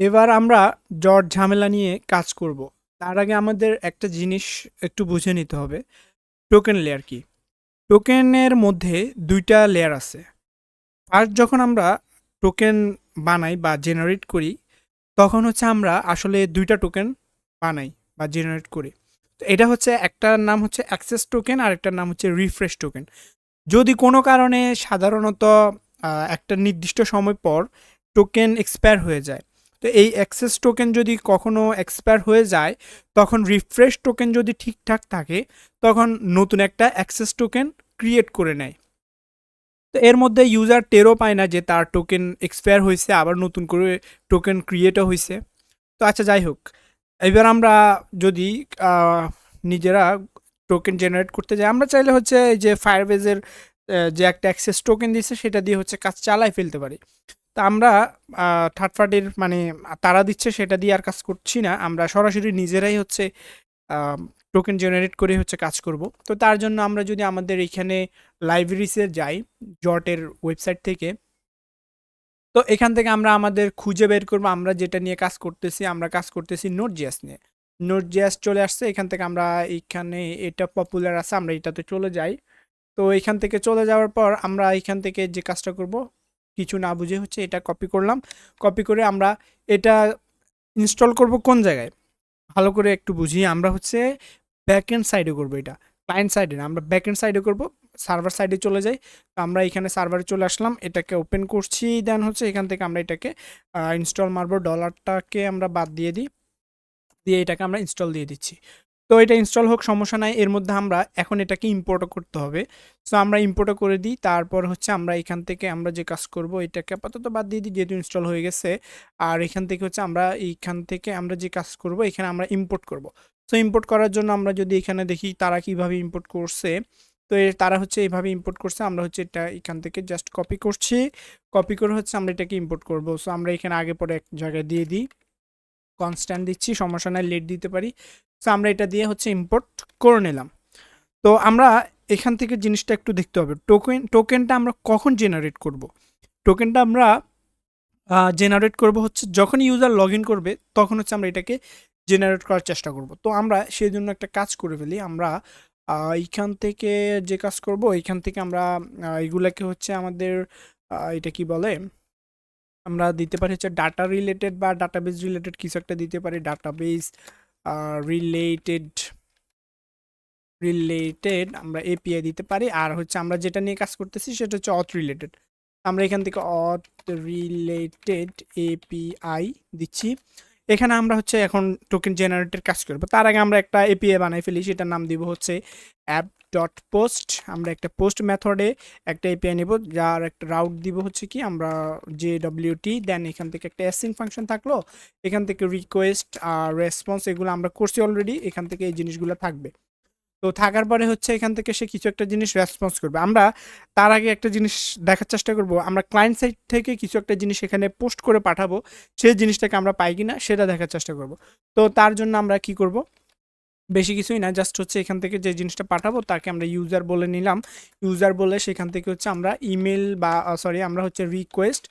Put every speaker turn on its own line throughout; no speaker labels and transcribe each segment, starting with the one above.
এবার আমরা জট ঝামেলা নিয়ে কাজ করব। তার আগে আমাদের একটা জিনিস একটু বুঝে নিতে হবে। টোকেন লেয়ার কি? টোকেনের মধ্যে দুইটা লেয়ার আছে। ফার্স্ট যখন আমরা টোকেন বানাই বা জেনারেট করি, তখন হচ্ছে আমরা আসলে দুইটা টোকেন বানাই বা জেনারেট করি। তো এটা হচ্ছে একটার নাম হচ্ছে অ্যাক্সেস টোকেন আরেকটার নাম হচ্ছে রিফ্রেশ টোকেন। যদি কোনো কারণে সাধারণত একটা নির্দিষ্ট সময় পর টোকেন এক্সপায়ার হয়ে যায়। তো এই অ্যাক্সেস টোকেন যদি কখনো এক্সপায়ার হয়ে যায়, তখন রিফ্রেশ টোকেন যদি ঠিকঠাক থাকে, তখন নতুন একটা অ্যাক্সেস টোকেন ক্রিয়েট করে নেয়। তো এর মধ্যে ইউজার টেরও পায় না যে তার টোকেন এক্সপায়ার হয়েছে আবার নতুন করে টোকেন ক্রিয়েটও হয়েছে তো আচ্ছা যাই হোক। এবার আমরা যদি নিজেরা টোকেন জেনারেট করতে যাই, আমরা চাইলে হচ্ছে যে ফায়ারবেজের যে একটা অ্যাক্সেস টোকেন দিছে সেটা দিয়ে হচ্ছে কাজ চালায় ফেলতে পারি। তো আমরা থার্ড পার্টির মানে তারা দিচ্ছে সেটা দিয়ে আর কাজ করছি না। আমরা সরাসরি নিজেরাই হচ্ছে টোকেন জেনারেট করে হচ্ছে কাজ করব। তো তার জন্য আমরা যদি আমাদের এইখানে লাইব্রেরিসে যাই, জটের ওয়েবসাইট থেকে তো এখান থেকে আমরা আমাদের খুঁজে বের করব আমরা যেটা নিয়ে কাজ করতেছি, আমরা কাজ করতেছি Node.js নিয়ে। Node.js চলে আসছে। এখান থেকে আমরা এইখানে এটা পপুলার আছে, আমরা এটাতে চলে যাই। তো এখান থেকে চলে যাওয়ার পর আমরা এখান থেকে যে কাজটা করব, কিছু না বুঝে হচ্ছে এটা কপি করলাম। কপি করে আমরা এটা ইনস্টল করব কোন জায়গায়? ভালো করে একটু বুঝি। আমরা হচ্ছে ব্যাকএন্ড সাইডে করব এটা। ক্লায়েন্ট সাইডে না। আমরা ব্যাকএন্ড সাইডে করব। সার্ভার সাইডে চলে যাই। তো আমরা এখানে সার্ভারে চলে আসলাম। এটাকে ওপেন করছি। দেন হচ্ছে এখান থেকে আমরা এটাকে ইনস্টল মারব। ডলারটাকে আমরা বাদ দিয়ে দিই। দিয়ে এটাকে আমরা ইনস্টল দিয়ে দিচ্ছি। তো এটা ইনস্টল হোক, সমস্যা নাই। এর মধ্যে আমরা এখন এটাকে ইম্পোর্টও করতে হবে। সো আমরা ইম্পোর্টও করে দিই। তারপর হচ্ছে আমরা এখান থেকে আমরা যে কাজ করব, এটাকে আপাতত বাদ দিয়ে দিই, যেহেতু ইনস্টল হয়ে গেছে। আর এখান থেকে হচ্ছে আমরা এইখান থেকে আমরা যে কাজ করব, এখানে আমরা ইম্পোর্ট করব। সো ইম্পোর্ট করার জন্য আমরা যদি এখানে দেখি তারা কীভাবে ইম্পোর্ট করছে। তো তারা হচ্ছে এইভাবে ইম্পোর্ট করছে। আমরা হচ্ছে এটা এখান থেকে জাস্ট কপি করছি। কপি করে হচ্ছে আমরা এটাকে ইম্পোর্ট করব। সো আমরা এখানে আগে পরে এক জায়গায় দিয়ে দিই। কনস্ট্যান্ট দিচ্ছি, সমস্যা নাই লেট দিতে পারি। সো আমরা এটা দিয়ে হচ্ছে ইম্পোর্ট করে নিলাম। তো আমরা এখান থেকে জিনিসটা একটু দেখতে হবে। টোকেন টোকেনটা আমরা কখন জেনারেট করব? টোকেনটা আমরা জেনারেট করব হচ্ছে যখন ইউজার লগইন করবে, তখন হচ্ছে আমরা এটাকে জেনারেট করার চেষ্টা করব। তো আমরা সেই জন্য একটা কাজ করে ফেলি। আমরা এইখান থেকে যে কাজ করব, এইখান থেকে আমরা এগুলাকে হচ্ছে আমাদের এটা কি বলে? আমরা দিতে পারি হচ্ছে ডাটা রিলেটেড বা ডাটাবেস রিলেটেড কিছু একটা দিতে পারি। ডাটাবেস রিলেটেড রিলেটেড আমরা এপিআই দিতে পারি। আর হচ্ছে আমরা যেটা নিয়ে কাজ করতেছি সেটা হচ্ছে অথ রিলেটেড। আমরা এখান থেকে অথ রিলেটেড এপিআই দিচ্ছি। এখানে আমরা হচ্ছে এখন টোকেন জেনারেটের কাজ করব তার আগে আমরা একটা এপিআই বানাই ফেলি, সেটার নাম দিব হচ্ছে app.post আমরা একটা পোস্ট মেথডে একটা এপিআই নিব, যার একটা রাউট দিব হচ্ছে কি, আমরা জে জেডব্লিউটি দেন এখান থেকে একটা অ্যাসিং ফাংশন থাকল। এখান থেকে রিকোয়েস্ট আর রেসপন্স এগুলো আমরা করছি অলরেডি। এখান থেকে এই জিনিসগুলো থাকবে। তো থাকার পরে হচ্ছে এখান থেকে সে কিছু একটা জিনিস রেসপন্স করবে। আমরা তার আগে একটা জিনিস দেখার চেষ্টা করব। আমরা ক্লায়েন্ট সাইড থেকে কিছু একটা জিনিস এখানে পোস্ট করে পাঠাবো। সেই জিনিসটাকে আমরা পাই কিনা সেটা দেখার চেষ্টা করব। তো তার জন্য আমরা কি করব? বেশি কিছুই না জাস্ট হচ্ছে এখান থেকে যে জিনিসটা পাঠাবো তাকে আমরা ইউজার বলে নিলাম। ইউজার বলে সেখান থেকে হচ্ছে আমরা ইমেল বা সরি আমরা হচ্ছে রিকোয়েস্ট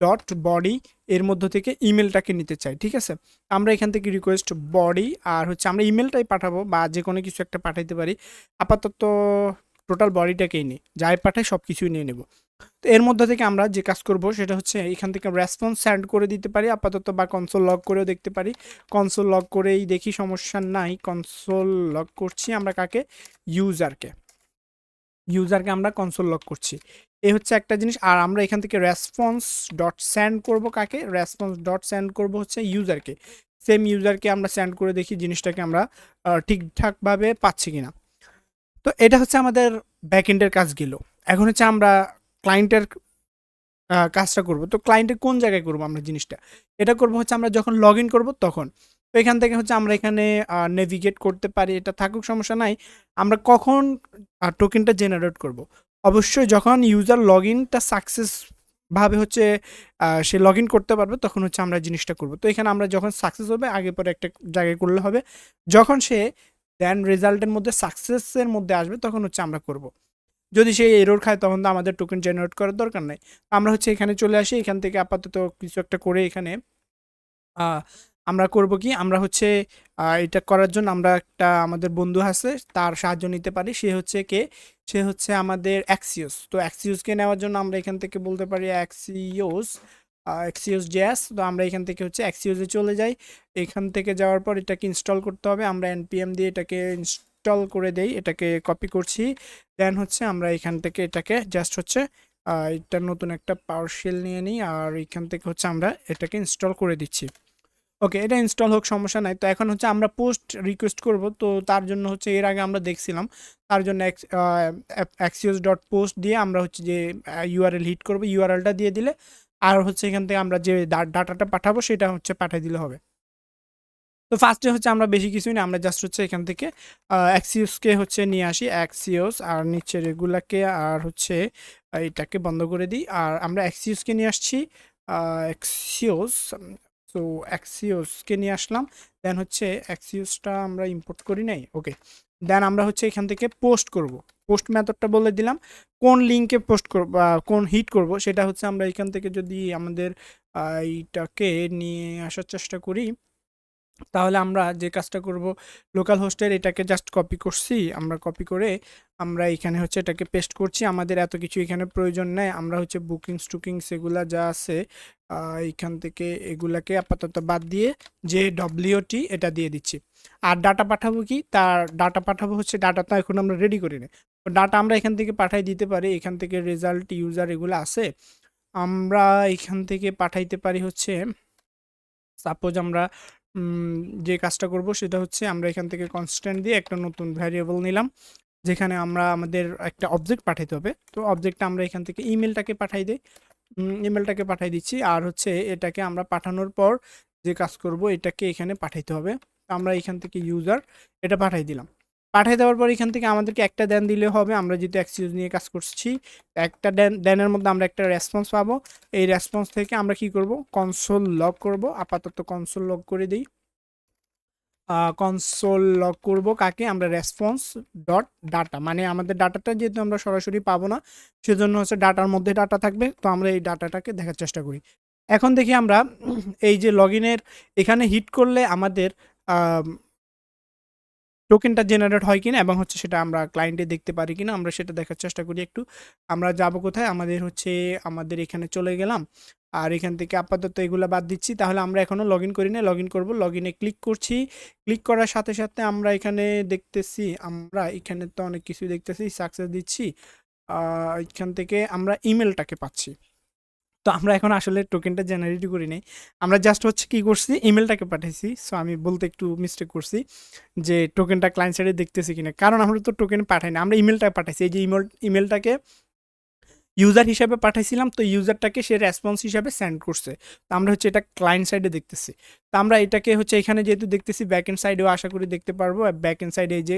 ডট বডি এর মধ্য থেকে ইমেলটাকে নিতে চাই। ঠিক আছে? আমরা এখান থেকে রিকোয়েস্ট বডি আর হচ্ছে আমরা ইমেলটাই পাঠাবো বা যে কোনো কিছু একটা পাঠাইতে পারি। আপাতত টোটাল বডিটাকেই নিই। যাই পাঠাই সব কিছুই নিয়ে নেব। তো এর মধ্যে থেকে আমরা যে কাজ করব সেটা হচ্ছে এখান থেকে রেসপন্স সেন্ড করে দিতে পারি, আপাতত বা কনসোল লক করেও দেখতে পারি। কনসোল লক করেই দেখি সমস্যা নাই। কনসোল লক করছি আমরা কাকে? ইউজারকে। ইউজারকে আমরা কনসোল লক করছি। এই হচ্ছে একটা জিনিস। আর আমরা এখান থেকে রেসপন্স ডট সেন্ড করব কাকে? রেসপন্স ডট সেন্ড করব হচ্ছে ইউজারকে। সেম ইউজারকে আমরা সেন্ড করে দেখি জিনিসটাকে আমরা ঠিকঠাকভাবে পাচ্ছি কিনা। তো এটা হচ্ছে আমাদের ব্যাকএন্ডের কাজ গেল। এখন হচ্ছে আমরা ক্লায়েন্টের কাজটা করব। তো ক্লায়েন্টের কোন জায়গায় করব আমরা জিনিসটা? এটা করব হচ্ছে আমরা যখন লগ ইন করব তখন। তো এখান থেকে হচ্ছে আমরা এখানে নেভিগেট করতে পারি। এটা থাকুক সমস্যা নাই। আমরা কখন টোকেনটা জেনারেট করব? অবশ্যই যখন ইউজার লগইনটা সাকসেস ভাবে হচ্ছে সে লগইন করতে পারবে, তখন হচ্ছে আমরা জিনিসটা করব। তো এখানে আমরা যখন সাকসেস হবে, আগে পরে একটা জায়গায় করলে হবে। যখন সে দেন রেজাল্টের মধ্যে সাকসেসের মধ্যে আসবে, তখন হচ্ছে আমরা করব। যদি সে এরর খায়, তখন তো আমাদের টোকেন জেনারেট করার দরকার নেই। আমরা হচ্ছে এখানে চলে আসি। এখান থেকে আপাতত কিছু একটা করে এখানে আমরা করব কি, আমরা হচ্ছে এটা করার জন্য আমরা একটা আমাদের বন্ধু আছে, তার সাহায্য নিতে পারি, সে হচ্ছে কে? সে হচ্ছে আমাদের অ্যাক্সিওস তো অ্যাক্সিওসকে নেওয়ার জন্য আমরা এখান থেকে বলতে পারি অ্যাক্সিওস অ্যাক্সিওস জ্যাস তো আমরা এখান থেকে হচ্ছে অ্যাক্সিওসে চলে যাই। এখান থেকে যাওয়ার পর এটাকে ইনস্টল করতে হবে, আমরা এনপিএম দিয়ে এটাকে ইনস্টল করে দেই, এটাকে কপি করছি। দেন হচ্ছে আমরা এখান থেকে এটাকে জাস্ট হচ্ছে এটা নতুন একটা পাওয়ারশেল নিয়ে নিই আর এখান থেকে হচ্ছে আমরা এটাকে ইনস্টল করে দিচ্ছি। ওকে এটা ইনস্টল হোক, সমস্যা নাই। তো এখন হচ্ছে আমরা পোস্ট রিকোয়েস্ট করব, তো তার জন্য হচ্ছে এর আগে আমরা দেখছিলাম, তার জন্য অ্যাক্সিওস ডট পোস্ট দিয়ে আমরা হচ্ছে যে ইউআরএল হিট করব ইউআরএলটা দিয়ে দিলে, আর হচ্ছে এখান থেকে আমরা যে ডাটাটা পাঠাবো, সেটা হচ্ছে পাঠিয়ে দিলে হবে। তো ফার্স্টে হচ্ছে আমরা বেশি কিছুই না, আমরা জাস্ট হচ্ছে এখান থেকে অ্যাক্সিওসকে হচ্ছে নিয়ে আসি অ্যাক্সিওস আর নিচের এগুলাকে আর হচ্ছে এটাকে বন্ধ করে দিই। আর আমরা অ্যাক্সিওসকে নিয়ে আসছি অ্যাক্সিওস তো অ্যাক্সিওসকে নিয়ে আসলাম দেন হচ্ছে অ্যাক্সিওসটা আমরা ইম্পোর্ট করি নাই ওকে দেন আমরা হচ্ছে এখান থেকে পোস্ট করব। পোস্ট মেথডটা বলে দিলাম, কোন লিঙ্কে পোস্ট করব কোন হিট করব, সেটা হচ্ছে আমরা এখান থেকে যদি আমাদের এইটাকে নিয়ে আসার চেষ্টা করি তাহলে আমরা যে কাজটা করব লোকাল হোস্টের এটাকে জাস্ট কপি করছি। আমরা কপি করে আমরা এখানে হচ্ছে এটাকে পেস্ট করছি। আমাদের এত কিছু এখানে প্রয়োজন নেই। আমরা হচ্ছে বুকিংস টুকিংস এগুলা যা আছে এইখান থেকে এগুলাকে আপাতত বাদ দিয়ে যে ডব্লিউটি এটা দিয়ে দিচ্ছি। আর ডাটা পাঠাবো কি? তার ডাটা পাঠাবো হচ্ছে ডাটা তো এখন আমরা রেডি করি না ডাটা আমরা এখান থেকে পাঠাই দিতে পারি। এখান থেকে রেজাল্ট ইউজার এগুলো আছে। আমরা এখান থেকে পাঠাইতে পারি হচ্ছে সাপোজ আমরা যে কাজটা করব সেটা হচ্ছে আমরা এখান থেকে কনস্ট্যান্ট দিয়ে একটা নতুন ভ্যারিয়েবল নিলাম, যেখানে আমরা আমাদের একটা অবজেক্ট পাঠাইতে হবে। তো অবজেক্টটা আমরা এখান থেকে ইমেলটাকে পাঠাই দিই। ইমেলটাকে পাঠাই দিচ্ছি আর হচ্ছে এটাকে আমরা পাঠানোর পর যে কাজ করব এটাকে এখানে পাঠাইতে হবে। আমরা এখান থেকে ইউজার এটা পাঠাই দিলাম। পাঠাই দেওয়ার পর এখান থেকে আমাদেরকে একটা দেন দিলে হবে। আমরা যেহেতু এক্সকিউজ নিয়ে কাজ করছি, একটা দেন, দেনের মধ্যে আমরা একটা রেসপন্স পাবো। এই রেসপন্স থেকে আমরা কি করব? কনসোল লক করব। আপাতত কনসোল লক করে দিই। কনসোল লক করব কাকে? আমরা রেসপন্স ডট ডাটা মানে আমাদের ডাটাটা যেহেতু আমরা সরাসরি পাবো না, সেজন্য হচ্ছে ডাটার মধ্যে ডাটা থাকবে। তো আমরা এই ডাটাটাকে দেখার চেষ্টা করি। এখন দেখি আমরা এই যে লগ এখানে হিট করলে আমাদের টোকেনটা জেনারেট হয় কিনা এবং হচ্ছে সেটা আমরা ক্লায়েন্টে দেখতে পারি কিনা, আমরা সেটা দেখার চেষ্টা করি। একটু আমরা যাব কোথায়? আমাদের হচ্ছে, আমাদের এখানে চলে গেলাম। আর এখান থেকে আপাতত এগুলো বাদ দিচ্ছি। তাহলে আমরা এখনও লগ ইন করি না লগ ইন করব। লগ ইনে ক্লিক করছি। ক্লিক করার সাথে সাথে আমরা এখানে দেখতেছি, আমরা এখানে তো অনেক কিছু দেখতেছি সাকসেস দিচ্ছি। এখান থেকে আমরা ইমেলটাকে পাচ্ছি। তো আমরা এখন আসলে টোকেনটা জেনারেট করি নাই। আমরা জাস্ট হচ্ছে কি করছি ইমেলটাকে পাঠিয়েছি সো আমি বলতে একটু মিস্টেক করছি যে টোকেনটা ক্লায়েন্ট সাইডে দেখতেছি কিনা। কারণ আমরা তো টোকেন পাঠাই না, আমরা ইমেলটা পাঠাইছি। এই যে ইমেল ইমেলটাকে ইউজার হিসাবে পাঠাইছিলাম, তো ইউজারটাকে সে রেসপন্স হিসাবে সেন্ড করছে। তো আমরা হচ্ছে এটা ক্লায়েন্ট সাইডে দেখতেছি। তো আমরা এটাকে হচ্ছে এখানে যেহেতু দেখতেছি ব্যাক এন্ড সাইডেও আশা করি দেখতে পারব ব্যাক এন্ড সাইডে যে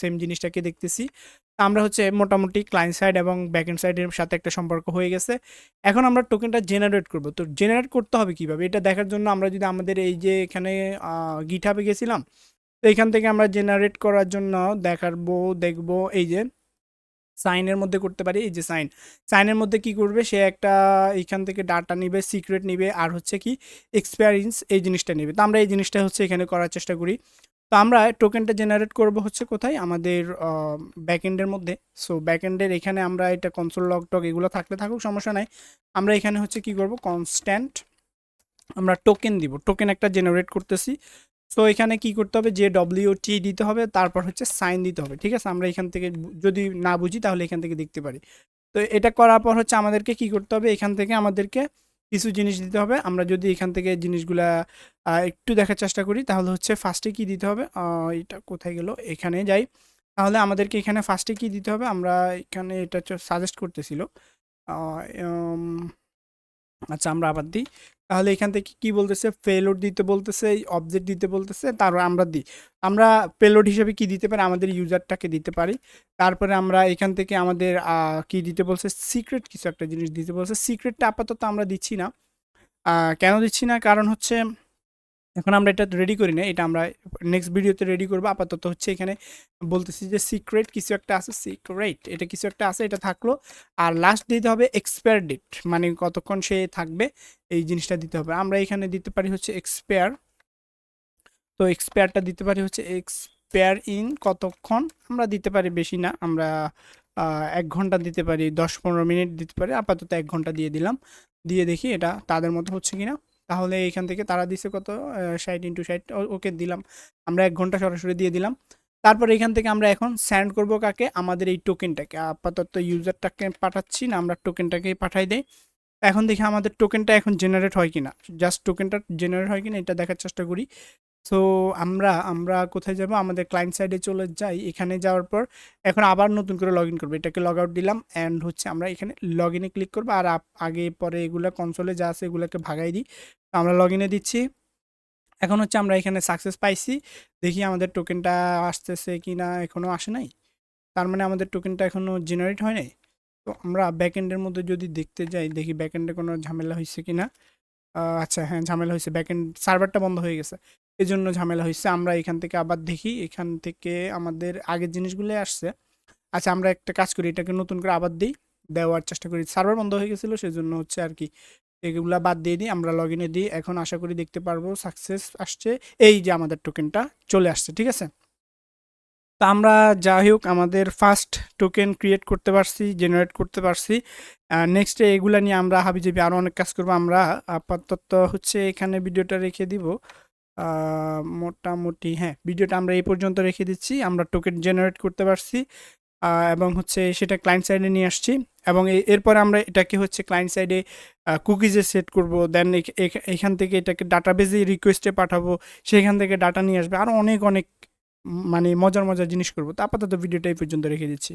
সেম জিনিসটাকে দেখতেছি, তো আমরা হচ্ছে মোটামুটি ক্লায়েন্ট সাইড এবং ব্যাক এন্ড সাইডের সাথে একটা সম্পর্ক হয়ে গেছে। এখন আমরা টোকেনটা জেনারেট করব। তো জেনারেট করতে হবে কীভাবে? এটা দেখার জন্য আমরা যদি আমাদের এই যে এখানে গিঠাবে গেছিলাম, তো এখান থেকে আমরা জেনারেট করার জন্য দেখাবো দেখব, এই যে সাইনের মধ্যে করতে পারি, এই যে সাইন। সাইনের মধ্যে কি করবে? সে একটা এখান থেকে ডাটা নিবে, সিক্রেট নিবে, আর হচ্ছে কি এক্সপিরিয়েন্স এই জিনিসটা নেবে। তো আমরা এই জিনিসটা হচ্ছে এখানে করার চেষ্টা করি। তো আমরা টোকেনটা জেনারেট করব হচ্ছে কোথায়? আমাদের ব্যাকএন্ডের মধ্যে। সো ব্যাকএন্ডের এখানে আমরা এটা কনসোল লগ টক এগুলো থাকলে থাকুক, সমস্যা নাই। আমরা এখানে হচ্ছে কি করব? কনস্ট্যান্ট আমরা টোকেন দিব। টোকেন একটা জেনারেট করতেছি। সো এখানে কি করতে হবে? যে ডব্লিউটি দিতে হবে, তারপর হচ্ছে সাইন দিতে হবে, ঠিক আছে? আমরা এখান থেকে যদি না বুঝি তাহলে এখান থেকে দেখতে পারি। তো এটা করার পর হচ্ছে আমাদেরকে কি করতে হবে? এখান থেকে আমাদেরকে কিছু জিনিস দিতে হবে। আমরা যদি এখান থেকে জিনিসগুলা একটু দেখার চেষ্টা করি, তাহলে হচ্ছে ফার্স্টে কি দিতে হবে? এটা কোথায় গেল? এখানে যাই। তাহলে আমাদেরকে এখানে ফার্স্টে কি দিতে হবে? আমরা এখানে এটা সাজেস্ট করতেছিল। আচ্ছা আমরা আবার দিই। তাহলে এখান থেকে কি বলতেছে? পেলোড দিতে বলতেছে অবজেক্ট দিতে বলতেছে, তারপর আমরা দিই। আমরা পেলোড হিসেবে কি দিতে পারি? আমাদের ইউজারটাকে দিতে পারি। তারপরে আমরা এখান থেকে আমাদের কি দিতে বলছে? সিক্রেট কিছু একটা জিনিস দিতে বলছে। সিক্রেটটা আপাতত আমরা দিচ্ছি না। কেন দিচ্ছি না? কারণ হচ্ছে এখন আমরা এটা রেডি করি না, এটা আমরা নেক্সট ভিডিওতে রেডি করব। আপাতত হচ্ছে এখানে বলতেছি যে সিক্রেট কিছু একটা আছে সিক্রেট এটা কিছু একটা আছে, এটা থাকল। আর লাস্ট দিতে হবে এক্সপায়ার ডেট মানে কতক্ষণ সে থাকবে, এই জিনিসটা দিতে হবে। আমরা এখানে দিতে পারি হচ্ছে এক্সপায়ার তো এক্সপায়ারটা দিতে পারি হচ্ছে এক্সপায়ার ইন কতক্ষণ? আমরা দিতে পারি বেশি না, আমরা এক ঘণ্টা দিতে পারি, দশ পনেরো মিনিট দিতে পারি, আপাতত এক ঘণ্টা দিয়ে দিলাম। দিয়ে দেখি এটা তাদের মতো হচ্ছে কিনা। তাহলে এখান থেকে তারা দিছে কত? ষাট ইন্টু ষাট ওকে দিলাম। আমরা এক ঘণ্টা সরাসরি দিয়ে দিলাম। তারপর এখান থেকে আমরা এখন স্যান্ড করব কাকে? আমাদের এই টোকেনটাকে আপাতত ইউজারটাকে পাঠাচ্ছি না, আমরা টোকেনটাকেই পাঠাই দেই। এখন দেখি আমাদের টোকেনটা এখন জেনারেট হয় কিনা। জাস্ট টোকেনটা জেনারেট হয় কিনা, এটা দেখার চেষ্টা করি। সো আমরা আমরা কোথায় যাব? আমাদের ক্লায়েন্ট সাইডে চলে যাই। এখানে যাওয়ার পর এখন আবার নতুন করে লগ ইন করব। এটাকে লগ আউট দিলাম অ্যান্ড হচ্ছে আমরা এখানে লগ ইনে ক্লিক করব। আর আগে, পরে এগুলো কনসোলে যা আছে এগুলোকে ভাগাই দিই। তো আমরা লগ ইনে দিচ্ছি। এখন হচ্ছে আমরা এখানে সাকসেস পাইছি। দেখি আমাদের টোকেনটা আসতেছে কি না এখনও আসে নাই। তার মানে আমাদের টোকেনটা এখনও জেনারেট হয় নাই। তো আমরা ব্যাকএন্ডের মধ্যে যদি দেখতে যাই, দেখি ব্যাকএন্ডে কোনো ঝামেলা হয়েছে কি না আচ্ছা হ্যাঁ ঝামেলা হয়েছে ব্যাকএন্ড সার্ভারটা বন্ধ হয়ে গেছে। এই জন্য ঝামেলা হয়েছে আমরা এখান থেকে আবার দেখি, এখান থেকে আমাদের আগের জিনিসগুলো আসছে। আচ্ছা আমরা একটা কাজ করি, এটাকে নতুন করে আবার দিই। দেওয়ার চেষ্টা করি। সার্ভার বন্ধ হয়ে গেছিল, সেজন্য হচ্ছে আর কি এগুলা বাদ দিয়ে দিই, আমরা লগ ইনে দিই। এখন আশা করি দেখতে পারব সাকসেস আসছে। এই যে আমাদের টোকেনটা চলে আসছে, ঠিক আছে? তা আমরা যাই হোক, আমাদের ফার্স্ট টোকেন ক্রিয়েট করতে পারছি জেনারেট করতে পারছি। নেক্সটে এগুলা নিয়ে আমরা হাবিজাবি আরও অনেক কাজ করব। আমরা আপাতত হচ্ছে এখানে ভিডিওটা রেখে দিব। মোটামুটি হ্যাঁ ভিডিওটা আমরা এই পর্যন্ত রেখে দিচ্ছি। আমরা টোকেন জেনারেট করতে পারছি। এবং হচ্ছে সেটা ক্লায়েন্ট সাইডে নিয়ে আসছি। এবং এরপর আমরা এটাকে হচ্ছে ক্লায়েন্ট সাইডে কুকিজে সেট করব দেন এখান থেকে এটাকে ডাটাবেজে রিকোয়েস্টে পাঠাবো, সেখান থেকে ডাটা নিয়ে আসবে আরও অনেক অনেক মানে মজার মজার জিনিস করব। তো আপাতত ভিডিওটা এই পর্যন্ত রেখে দিচ্ছি।